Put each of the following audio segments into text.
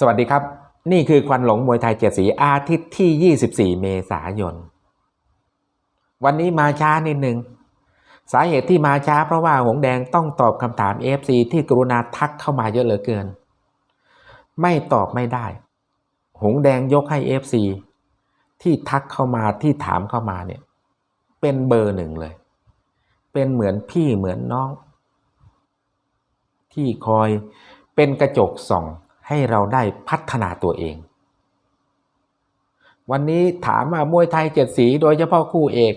สวัสดีครับ นี่คือควันหลงมวยไทยเจ็ดสีอาทิตย์ที่ 24 เมษายน วันนี้มาช้านิดหนึ่ง สาเหตุที่มาช้าเพราะว่าหงแดงต้องตอบคำถาม FC ที่กรุณาทักเข้ามาเยอะเหลือเกิน ไม่ตอบไม่ได้ หงแดงยกให้ FC ที่ทักเข้ามาที่ถามเข้ามาเนี่ย เป็นเบอร์หนึ่งเลย เป็นเหมือนพี่เหมือนน้อง ที่คอยเป็นกระจกส่อง ให้เราได้พัฒนาตัวเอง วันนี้ถามว่ามวยไทยเจ็ดสีโดยเฉพาะคู่เอก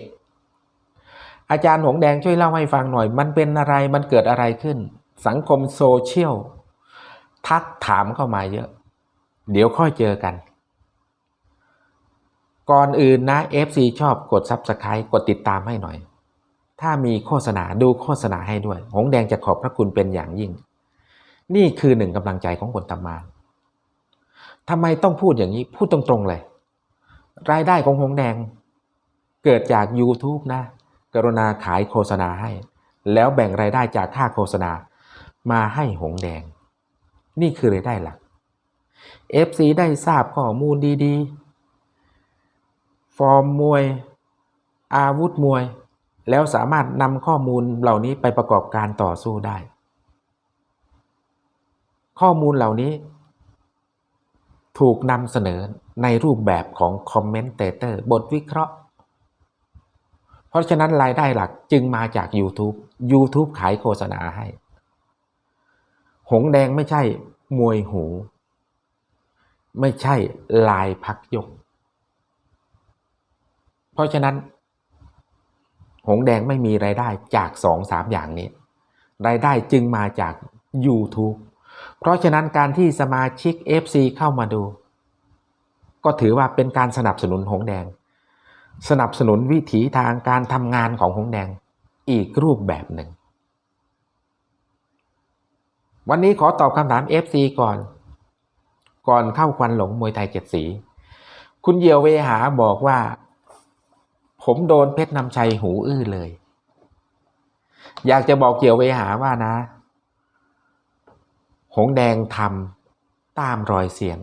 อาจารย์หงแดงช่วยเล่าให้ฟังหน่อย มันเป็นอะไรมันเกิดอะไรขึ้น สังคมโซเชียลทักถามเข้ามาเยอะ เดี๋ยวค่อยเจอกัน ก่อนอื่นนะ FC ชอบกด Subscribe กดติดตามให้หน่อย ถ้ามีโฆษณาดูโฆษณาให้ด้วย หงแดงจะขอบพระคุณเป็นอย่างยิ่ง นี่คือหนึ่งกำลังใจของคนทำมาทำไมต้องพูดอย่างนี้ พูดตรงๆเลย รายได้ของหงแดง เกิดจาก YouTube นะ กรุณาขายโฆษณาให้ แล้วแบ่งรายได้จากค่าโฆษณา มาให้หงแดง นี่คือรายได้หลัก FC ได้ทราบข้อมูลดีๆ ฟอร์มมวย อาวุธมวย แล้วสามารถนำข้อมูลเหล่านี้ไปประกอบการต่อสู้ได้ ข้อมูลเหล่านี้ ถูกนำเสนอในรูปแบบของคอมเมนเตเตอร์บทวิเคราะห์ เพราะฉะนั้นรายได้หลักจึงมาจาก YouTube YouTube ขายโฆษณาให้ หงแดงไม่ใช่มวยหู ไม่ใช่ลายพักยก เพราะฉะนั้น หงแดงไม่มีรายได้จากสองสามอย่างนี้ รายได้จึงมาจาก YouTube เพราะฉะนั้นการที่สมาชิก FC เข้ามาดู ก็ถือว่าเป็นการสนับสนุนหงแดง สนับสนุนวิถีทางการทำงานของหงแดงอีกรูปแบบหนึ่ง วันนี้ขอตอบคำถาม FC ก่อน ก่อนเข้าควันหลงมวยไทยเจ็ดสี คุณเยียวเวหาบอกว่า ผมโดนเพชรนำชัยหูอื้อเลย อยากจะบอกเกี่ยวเวหาว่านะ หงแดงทำตามรอยเสียน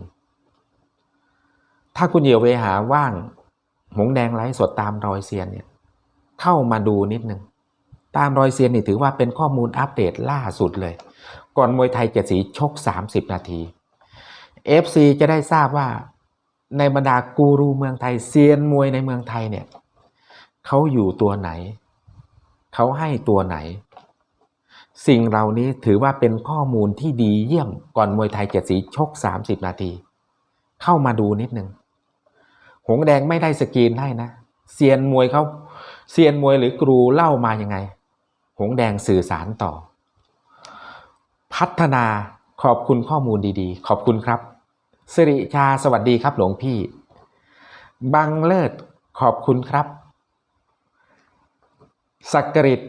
ถ้าคุณเหี่ยวเวหาว่างหงแดงไลฟ์สดตามรอยเซียนเนี่ยเข้ามาดูนิดนึงตามรอยเซียนนี่ถือว่าเป็นข้อมูลอัปเดตล่าสุดเลย ก่อนมวยไทยเจ็ดสีชก 30 นาที FC จะได้ทราบว่าในบรรดากูรูเมืองไทยเซียนมวยในเมืองไทยเนี่ยเขาอยู่ตัวไหน เขาให้ตัวไหน สิ่งเหล่านี้ถือว่าเป็นข้อมูลที่ดีเยี่ยมก่อนมวยไทยเจ็ดสีชก 30 นาที เข้ามาดูนิดนึง หงแดงไม่ได้สกรีนให้นะเซียนมวยเขาเซียนมวยหรือกรูเล่ามายังไง หงแดงสื่อสารต่อ พัฒนาขอบคุณข้อมูลดีๆ ขอบคุณครับสิริชาสวัสดีครับหลวงพี่ บังเลิศขอบคุณครับสักกริต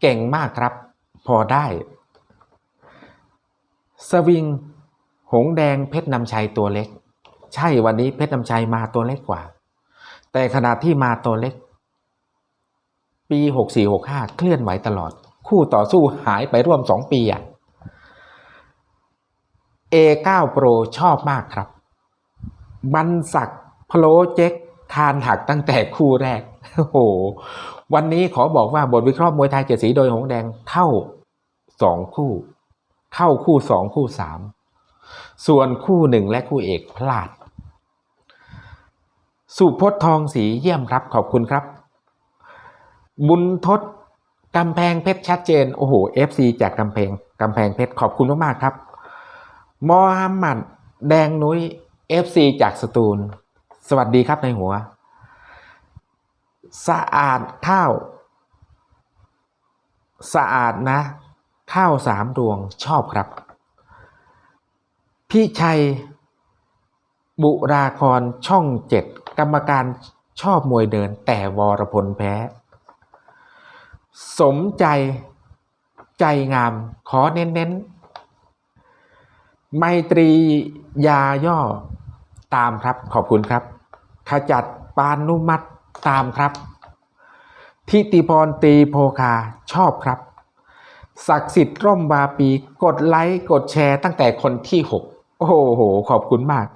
เก่งมากครับ พอได้ สวิง หงแดงเพชรนำชัยตัวเล็ก ใช่วันนี้เพชรนำชัยมาตัวเล็กกว่า แต่ขณะที่มาตัวเล็ก ปี64-65เคลื่อนไหวตลอด คู่ต่อสู้หายไปร่วม2ปีอะ A9 Pro ชอบมากครับ บันศักดิ์พโลเจ็กคานหักตั้งแต่คู่แรก โอ้โห วันนี้ขอบอกว่าบทวิเคราะห์มวยไทยเจ็ดสีโดยหงแดงเข้า สองคู่ เข้าคู่สองคู่สามส่วนคู่หนึ่งและคู่เอกพลาด สุพจน์ทองสีเยี่ยมครับขอบคุณครับ บุญทศกำแพงเพชรชัดเจน โอ้โห FC จากกำแพงกำแพงเพชรขอบคุณมากๆครับมอฮัมหมัดแดงนุ้ย FC จากสตูล สวัสดีครับในหัว สะอาดข้าว สะอาดนะ ข้าวสามดวงชอบครับ พี่ชัย บุราครช่องเจ็ดกรรมการชอบมวยเดินแต่วรพลแพ้ สมใจใจงามขอเน้นๆไมตรียาย่อตามครับขอบคุณครับ ขจัดปานุมัตตามครับ ทิติพรตีโพคาชอบครับ ศักดิ์สิทธิ์ร่มบาปี กดไลค์กดแชร์ตั้งแต่คนที่ 6 โอ้โห ขอบคุณมาก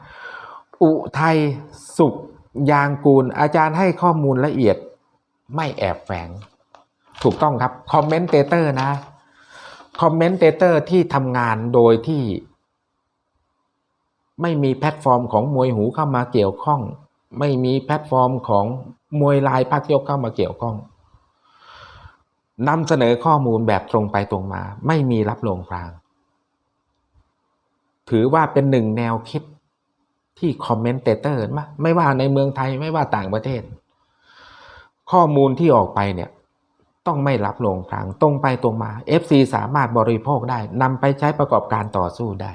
อุทัยสุขยางกูล อาจารย์ให้ข้อมูลละเอียด ไม่แอบแฝง ถูกต้องครับ คอมเมนเตเตอร์นะ คอมเมนเตเตอร์ที่ทำงานโดยที่ ไม่มีแพลตฟอร์มของมวยหูเข้ามาเกี่ยวข้อง ไม่มีแพลตฟอร์มของมวยลายภาคยกเข้ามาเกี่ยวข้อง นำเสนอข้อมูลแบบตรงไปตรงมา ไม่มีรับลงพราง ถือว่าเป็นหนึ่งแนวคิดที่คอมเมนเตเตอร์มาไม่ว่าในเมืองไทยไม่ว่าต่างประเทศ ข้อมูลที่ออกไปเนี่ย ต้องไม่รับลงพรางตรงไปตรงมา FC สามารถบริโภคได้นำไปใช้ประกอบการต่อสู้ได้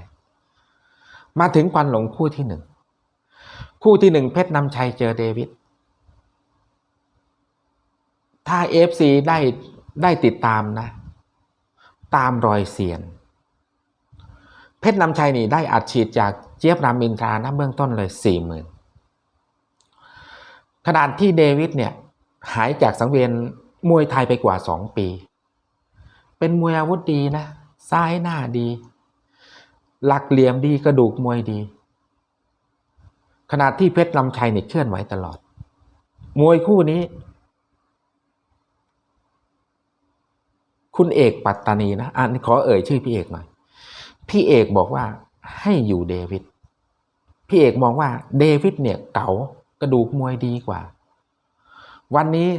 มาถึงควันหลงคู่ที่หนึ่งคู่ที่หนึ่งเพชรนำชัยเจอเดวิดถ้า FC ได้ ได้ติดตามนะ ตามรอยเสียน เพชรนำชัยนี่ได้อัดฉีดจากเจี๊ยบรามอินทรานะเบื้องต้นเลยสี่หมื่นขนาดที่เดวิดเนี่ยหายจากสังเวียนมวยไทยไปกว่าสองปี เป็นมวยอาวุธดีนะ ซ้ายหน้าดี หลักเหลี่ยมดีกระดูกมวยดี ขนาดที่เพชรลำชัยเนี่ยเคลื่อนไหวตลอด มวยคู่นี้ คุณเอกปัตตานีนะอันขอเอ่ยชื่อพี่เอกหน่อยพี่เอกบอกว่าให้อยู่เดวิดพี่เอกมองว่าเดวิดเนี่ยเก๋ากระดูกมวยดีกว่า วันนี้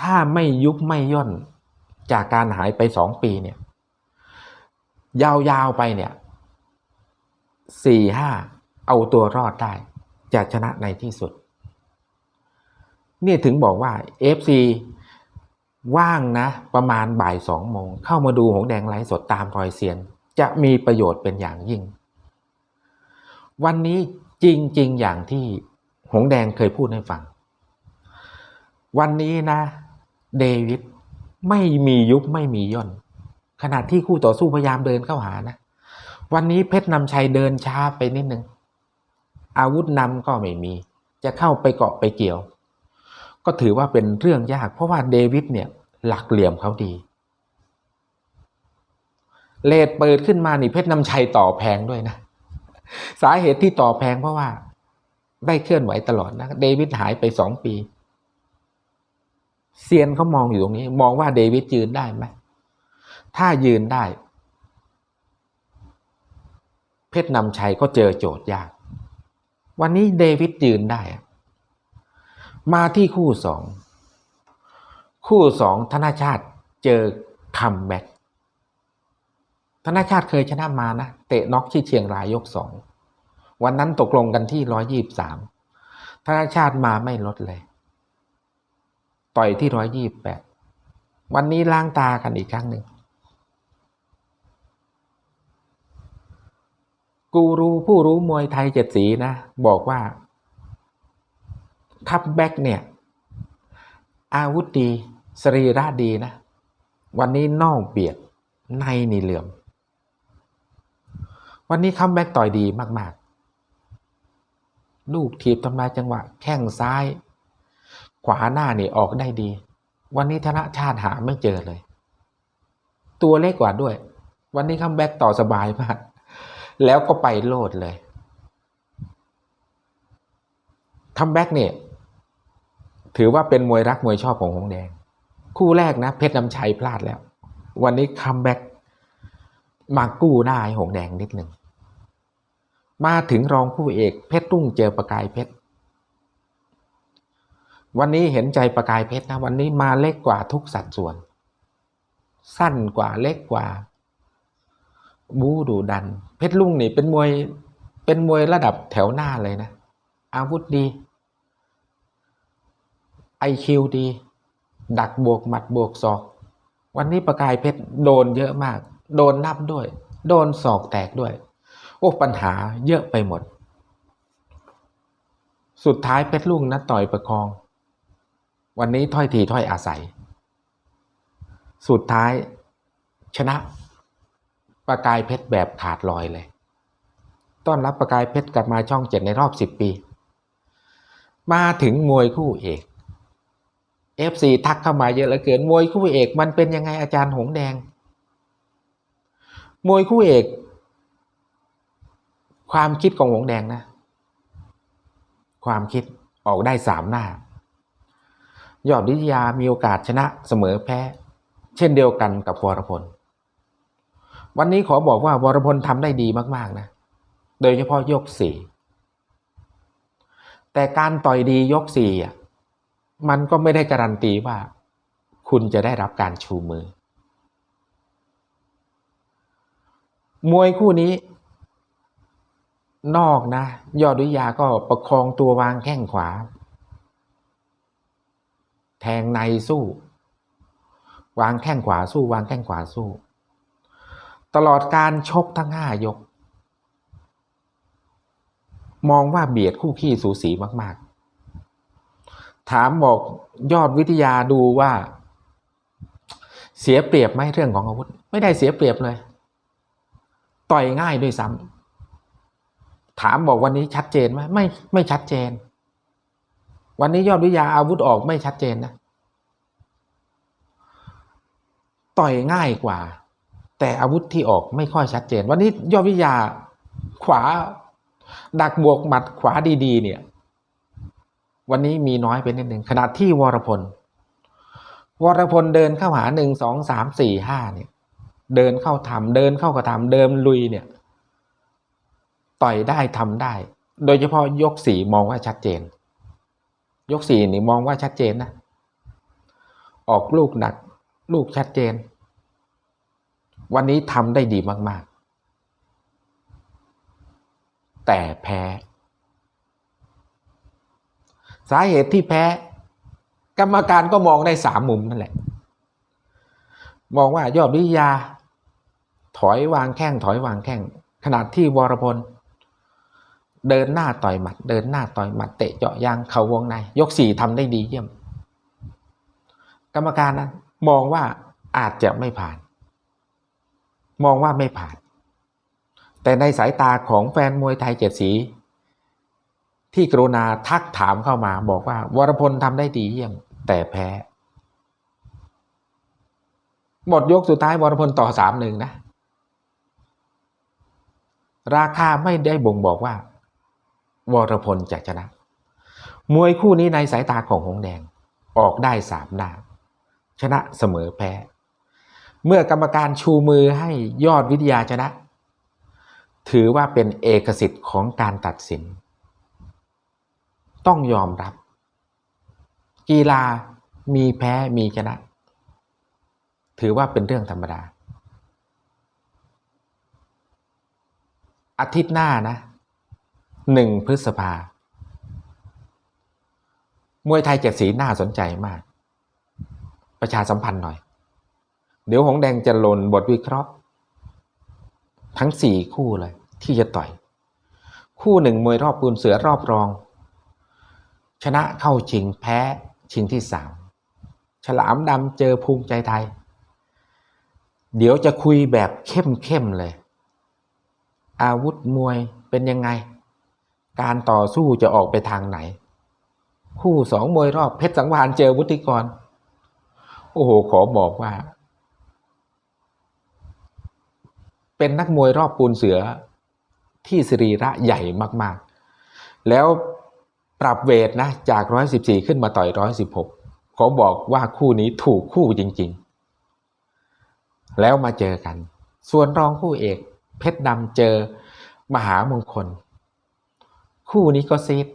ถ้าไม่ยุบไม่ย่นจากการหายไปสองปีเนี่ย ยาวๆไปเนี่ยสี่ห้าเอาตัวรอดได้ จะชนะในที่สุดนี่ถึงบอกว่า FC ว่างนะ ประมาณบ่ายสองโมง เข้ามาดูหงแดงไลฟ์สดตามรอยเซียน จะมีประโยชน์เป็นอย่างยิ่ง วันนี้จริง ๆ อย่างที่หงแดงเคยพูดให้ฟัง วันนี้นะ เดวิดไม่มียุบไม่มีย่น ขณะที่คู่ต่อสู้พยายามเดินเข้าหานะ วันนี้เพชรนำชัยเดินช้าไปนิดนึง อาวุธนำก็ไม่มี จะเข้าไปเกาะไปเกี่ยว ก็ถือว่าเป็นเรื่องยาก เพราะว่าเดวิดเนี่ยหลักเหลี่ยมเขาดี เลดเปิดขึ้นมานี่เพชรนำชัยต่อแพงด้วยนะ สาเหตุที่ต่อแพงเพราะว่า ได้เคลื่อนไหวตลอดนะเดวิดหายไปสองปีเซียนเขามองอยู่ตรงนี้ มองว่าเดวิดยืนได้ไหมถ้ายืนได้ เพชรนำชัยก็เจอโจทย์ยาก วันนี้เดวิดยืนได้ มาที่คู่สอง คู่สองธนาชาติเจอคัมแบ็กธนาชาติเคยชนะมานะ เตะน็อกที่เชียงรายยกสอง วันนั้นตกลงกันที่ร้อยยี่บสามธนาชาติมาไม่ลดเลย ต่อยที่ร้อยยี่บแปดวันนี้ล้างตากันอีกครั้งหนึ่ง กูรูผู้รู้มวยไทยเจ็ดสีนะ บอกว่า คัพแบ็กเนี่ย อาวุธดี สรีระดีนะ วันนี้นอกเบียดในนี่เหลื่อม วันนี้คัมแบ็กต่อยดีมาก ๆ ลูกทีบทำลายจังหวะ แข้งซ้าย ขวาหน้านี่ออกได้ดี วันนี้ธนชาติหาไม่เจอเลย ตัวเล็กกว่าด้วย วันนี้คัมแบ็กต่อสบายมาก แล้วก็ไปโลดเลยคัมแบ็กเนี่ย ถือว่าเป็นมวยรักมวยชอบของหงแดง คู่แรกนะ เพชรน้ำชัยพลาดแล้ว วันนี้คัมแบ็กมากู้หน้าให้หงแดงนิดหนึ่ง มาถึงรองผู้เอกเพชรรุ่งเจอประกายเพชรวันนี้เห็นใจประกายเพชรนะ วันนี้มาเล็กกว่าทุกสัดส่วน สั้นกว่าเล็กกว่า บูดูดัน เพชรลุ่งนี่เป็นมวยเป็นมวยระดับแถวหน้าเลยนะ อาวุธดี ไอคิวดี ดักบวกหมัดบวกศอก วันนี้ประกายเพชรโดนเยอะมาก โดนนับด้วย โดนศอกแตกด้วย โอ้ปัญหาเยอะไปหมด สุดท้ายเพชรลุงนะต่อยประคอง วันนี้ถ้อยทีถ้อยอาศัย สุดท้ายชนะประกายเพชรแบบขาดลอยเลย ต้อนรับประกายเพชรกลับมาช่องเจ็ดในรอบสิบปี มาถึงมวยคู่เอก FC ทักเข้ามาเยอะเหลือเกินมวยคู่เอกมันเป็นยังไงอาจารย์หงแดง มวยคู่เอก ความคิดของหงแดงนะ ความคิดออกได้สามหน้า ยอดวิทยามีโอกาสชนะเสมอแพ้ เช่นเดียวกันกับวรพล วันนี้ขอบอกว่าวรพลทำได้ดีมาก ๆ นะ โดยเฉพาะยกสี่แต่การต่อยดียกสี่อะ มันก็ไม่ได้การันตีว่า คุณจะได้รับการชูมือ มวยคู่นี้ นอกนะ ยอดวิยาก็ประคองตัววางแข้งขวา แทงในสู้ วางแข้งขวาสู้ วางแข้งขวาสู้ ตลอดการชกทั้งห้ายก มองว่าเบียดคู่ขี้สูสีมาก ๆ ถามบอกยอดวิทยาดูว่า เสียเปรียบไหมเรื่องของอาวุธ ไม่ได้เสียเปรียบเลย ต่อยง่ายด้วยซ้ำถามบอกวันนี้ชัดเจนไหมไม่ไม่ชัดเจน วันนี้ยอดวิทยาอาวุธออกไม่ชัดเจนนะต่อยง่ายกว่า แต่อาวุธที่ออกไม่ค่อยชัดเจน วันนี้ยอดวิทยาขวาดักบวกหมัดขวาดี ๆ เนี่ย วันนี้มีน้อยไปนิดหนึ่งขนาดที่วรพล วรพลเดินเข้าหาหนึ่งสองสามสี่ห้าเนี่ย เดินเข้าทำเดินเข้ากระทำเดินลุยเนี่ย ต่อยได้ทำได้ โดยเฉพาะยกสี่มองว่าชัดเจน ยกสี่นี่มองว่าชัดเจนนะ ออกลูกหนัก ลูกชัดเจน วันนี้ทำได้ดีมาก ๆ แต่แพ้ สาเหตุที่แพ้ กรรมการก็มองได้สามมุมนั่นแหละ มองว่ายอดวิทยา ถอยวางแข้งถอยวางแข้งขนาดที่วรพลเดินหน้าต่อยหมัด เดินหน้าต่อยหมัดเตะเจาะยางเข่าวงใน ยกสี่ทำได้ดีเยี่ยม กรรมการนะมองว่าอาจจะไม่ผ่าน มองว่าไม่ผ่าน แต่ในสายตาของแฟนมวยไทยเจ็ดสี ที่กรุณาทักถามเข้ามาบอกว่า วรพลทำได้ดีเยี่ยม แต่แพ้หมดยกสุดท้ายวรพลต่อสามหนึ่งนะ ราคาไม่ได้บ่งบอกว่า วรพลจะชนะ มวยคู่นี้ในสายตาของหงแดงออกได้สามหน้า ชนะเสมอแพ้ เมื่อกรรมการชูมือให้ยอดวิทยาชนะ ถือว่าเป็นเอกสิทธิ์ของการตัดสิน ต้องยอมรับ กีฬามีแพ้มีชนะ ถือว่าเป็นเรื่องธรรมดา อาทิตย์หน้านะหนึ่งพฤษภามวยไทยเจ็ดสีน่าสนใจมาก ประชาสัมพันธ์หน่อย เดี๋ยวหงแดงจะลนบทวิเคราะห์ ทั้งสี่คู่เลยที่จะต่อย คู่หนึ่งมวยรอบปูนเสือรอบรอง ชนะเข้าชิงแพ้ชิงที่สามฉลามดำเจอภูมิใจไทย เดี๋ยวจะคุยแบบเข้มๆเลย อาวุธมวยเป็นยังไง การต่อสู้จะออกไปทางไหน คู่สองมวยรอบเพชรสังวานเจอวุฒิกร โอ้โห ขอบอกว่า เป็นนักมวยรอบปูนเสือที่สรีระใหญ่มากๆ แล้ว ปรับเวทนะจาก 114 ขึ้นมาต่อย 116ขอบอกว่าคู่นี้ถูกคู่จริง ๆ แล้วมาเจอกัน ส่วนรองคู่เอก เพชรดำเจอมหามงคล คู่นี้ก็ซีด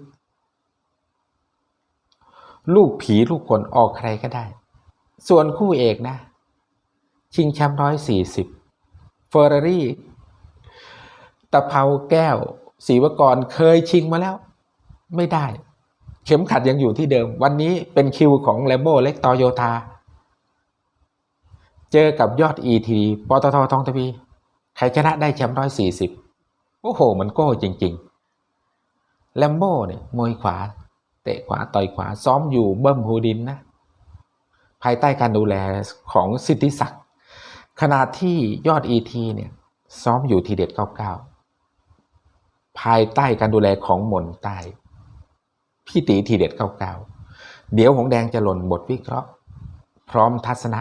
ลูกผีลูกคนออกใครก็ได้ ส่วนคู่เอกนะ ชิงแชมป์ร้อยสี่สิบเฟอร์รารี่ตะเภาแก้วศรีวกรเคยชิงมาแล้ว ไม่ได้ เข็มขัดยังอยู่ที่เดิม วันนี้เป็นคิวของแลมโบเล็กตอโยธาเจอกับยอดอีทีปตททองทวีใครชนะได้แชมป์ร้อยสี่สิบโอ้โห มันโก้จริง ๆ แลมโบเนี่ยมวยขวา เตะขวาต่อยขวาซ้อมอยู่เบิ้มฮูดินนะ ภายใต้การดูแลของสิทธิศักดิ์ขณะที่ยอดอีทีเนี่ยซ้อมอยู่ทีเด็ดเก้าเก้าภายใต้การดูแลของหมนใต้ พี่ตีทีเด็ดเก้าเก้าเดี๋ยวหงแดงจะหล่นบทวิเคราะห์ พร้อมทัศนะ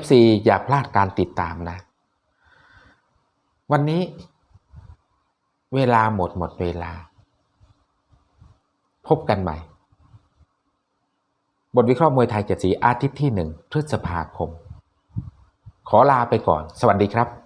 FC อย่าพลาดการติดตามนะ วันนี้เวลาหมดหมดเวลา พบกันใหม่ บทวิเคราะห์มวยไทยเจ็ดสีอาทิตย์ที่หนึ่งพฤษภาคม ขอลาไปก่อน สวัสดีครับ